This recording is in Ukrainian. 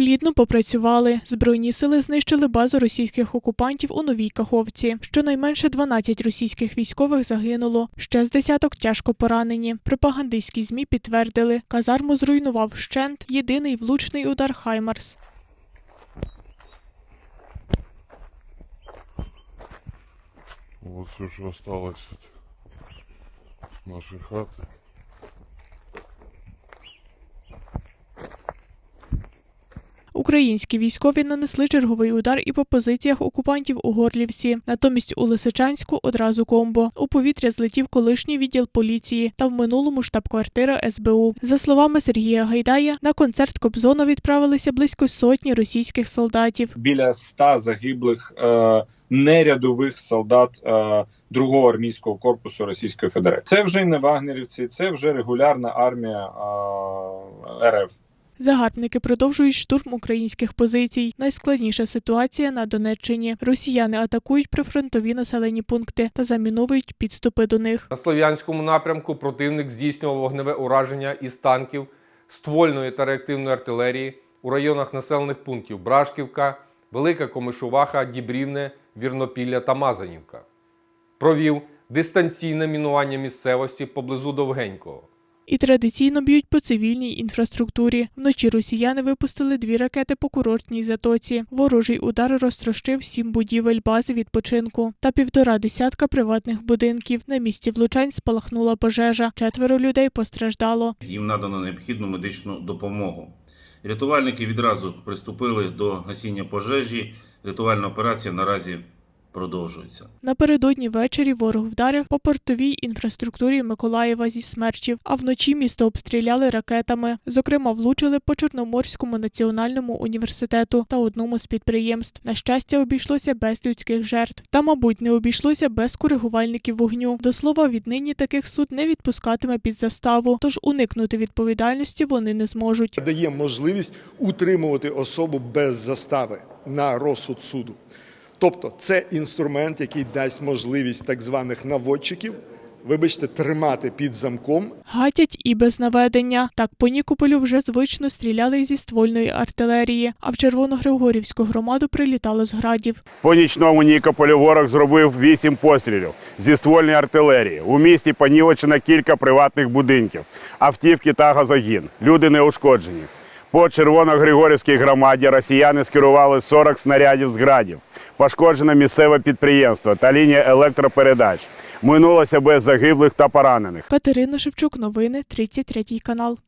Плідно попрацювали. Збройні сили знищили базу російських окупантів у Новій Каховці. Щонайменше 12 російських військових загинуло. Ще з десяток тяжко поранені. Пропагандистські змі підтвердили, казарму зруйнував вщент єдиний влучний удар Хаймарс. Вот все, что осталось от нашей хаты. Українські військові нанесли черговий удар і по позиціях окупантів у Горлівці. Натомість у Лисичанську одразу комбо. У повітря злетів колишній відділ поліції та в минулому штаб-квартира СБУ. За словами Сергія Гайдая, на концерт Кобзона відправилися близько сотні російських солдатів. біля ста загиблих е, нерядових солдат е, другого армійського корпусу Російської Федерації. Це вже не вагнерівці, це вже регулярна армія е, РФ. Загарбники продовжують штурм українських позицій. Найскладніша ситуація на Донеччині. Росіяни атакують прифронтові населені пункти та заміновують підступи до них. На Слов'янському напрямку противник здійснював вогневе ураження із танків, ствольної та реактивної артилерії у районах населених пунктів Брашківка, Велика Комишуваха, Дібрівне, Вірнопілля та Мазанівка. Провів дистанційне мінування місцевості поблизу Довгенького. І традиційно б'ють по цивільній інфраструктурі. Вночі росіяни випустили дві ракети по курортній затоці. Ворожий удар розтрощив сім будівель бази відпочинку та півтора десятка приватних будинків. На місці влучань спалахнула пожежа. Четверо людей постраждало. їм надано необхідну медичну допомогу. Рятувальники відразу приступили до гасіння пожежі. Рятувальна операція наразі продовжується. Напередодні ввечері ворог вдарив по портовій інфраструктурі Миколаєва зі смерчів, а вночі місто обстріляли ракетами. Зокрема, влучили по Чорноморському національному університету та одному з підприємств. На щастя, обійшлося без людських жертв. Та, мабуть, не обійшлося без коригувальників вогню. До слова, віднині таких суд не відпускатиме під заставу, тож уникнути відповідальності вони не зможуть. дає можливість утримувати особу без застави на розсуд суду. Тобто це інструмент, який дасть можливість так званих наводчиків, вибачте, тримати під замком Гатять і без наведення. Так по Нікополю вже звично стріляли зі ствольної артилерії, а в Червоногригорівську громаду прилітало з градів. По нічному Нікополю ворог зробив вісім пострілів зі ствольної артилерії. У місті понівечено кілька приватних будинків, автівки та газогін. Люди не ушкоджені. По Червоногригорівській громаді росіяни скерували 40 снарядів з градів. Пошкоджено місцеве підприємство та лінія електропередач. Минулося без загиблих та поранених. Катерина Шевчук, новини 33 канал.